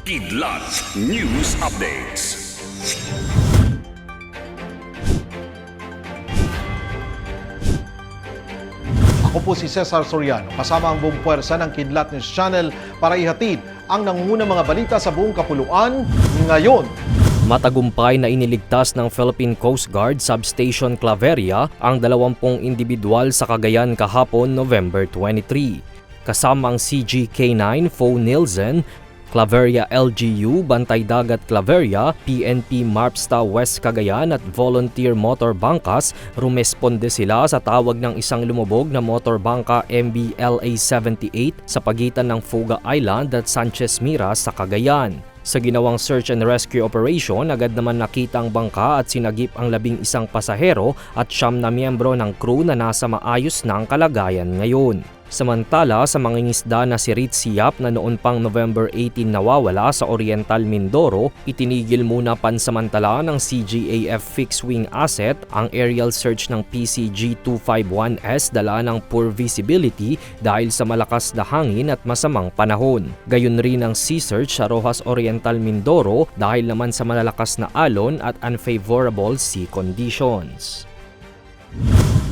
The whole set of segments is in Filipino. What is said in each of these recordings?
Kidlat News Updates. Ako po si Cesar Soriano, kasama ang buong puwersa ng Kidlat News Channel para ihatid ang nangungunang mga balita sa buong kapuluan ngayon. Matagumpay na iniligtas ng Philippine Coast Guard Substation Claveria ang 20 individual sa Cagayan kahapon November 23. Kasama ang CGK-9 Fo Nielsen, Claveria LGU, Bantay Dagat Claveria, PNP Marpsta West Cagayan at Volunteer Motor Bangkas, rumesponde sila sa tawag ng isang lumubog na motor bangka MBLA 78 sa pagitan ng Fuga Island at Sanchez Miras sa Cagayan. Sa ginawang search and rescue operation, agad naman nakita ang bangka at sinagip ang labing isang pasahero at siyam na miyembro ng crew na nasa maayos ng kalagayan ngayon. Samantala sa mangingisda na si Ritz Siap na noon pang November 18 nawawala sa Oriental Mindoro, itinigil muna pansamantala ng CGAF fixed wing asset ang aerial search ng PCG-251S dala ng poor visibility dahil sa malakas na hangin at masamang panahon. Gayon rin ang sea search sa Rojas Oriental Mindoro dahil naman sa malalakas na alon at unfavorable sea conditions.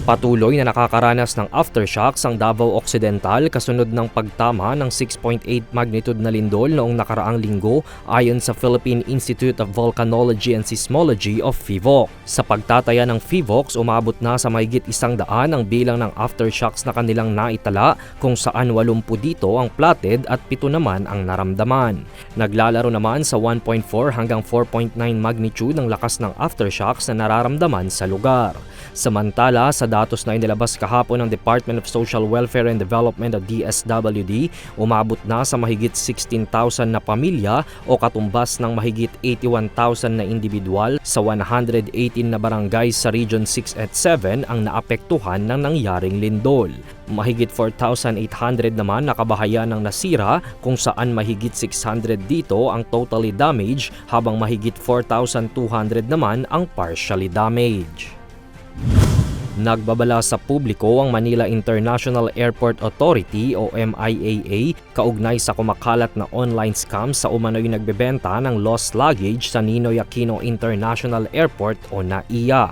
Patuloy na nakakaranas ng aftershocks ang Davao Occidental kasunod ng pagtama ng 6.8 magnitude na lindol noong nakaraang linggo ayon sa Philippine Institute of Volcanology and Seismology of FIVOC. Sa pagtataya ng FIVOX, umabot na sa mahigit isang daan ang bilang ng aftershocks na kanilang naitala kung saan 80 dito ang platted at 7 naman ang naramdaman. Naglalaro naman sa 1.4 hanggang 4.9 magnitude ang lakas ng aftershocks na nararamdaman sa lugar. Samantala, sa datos na inilabas kahapon ng Department of Social Welfare and Development o DSWD, umabot na sa mahigit 16,000 na pamilya o katumbas ng mahigit 81,000 na individual sa 118 na barangay sa Region 6 at 7 ang naapektuhan ng nangyaring lindol. Mahigit 4,800 naman na kabahayan ang nasira kung saan mahigit 600 dito ang totally damaged habang mahigit 4,200 naman ang partially damaged. Nagbabala sa publiko ang Manila International Airport Authority o MIAA kaugnay sa kumakalat na online scam sa umano'y nagbebenta ng lost luggage sa Ninoy Aquino International Airport o NAIA.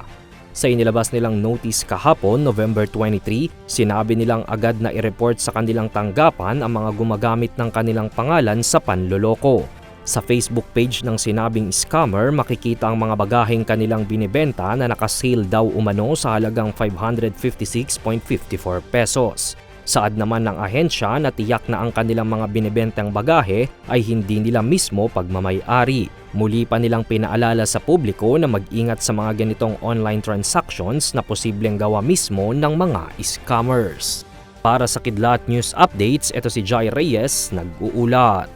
Sa inilabas nilang notice kahapon, November 23, sinabi nilang agad na i-report sa kanilang tanggapan ang mga gumagamit ng kanilang pangalan sa panloloko. Sa Facebook page ng sinabing scammer, makikita ang mga bagaheng kanilang binibenta na nakasale daw umano sa halagang 556.54 pesos. Saad naman ng ahensya na tiyak na ang kanilang mga binibentang bagahe ay hindi nila mismo pagmamayari. Muli pa nilang pinaalala sa publiko na mag-ingat sa mga ganitong online transactions na posibleng gawa mismo ng mga scammers. Para sa Kidlat News Updates, ito si Jai Reyes, nag-uulat.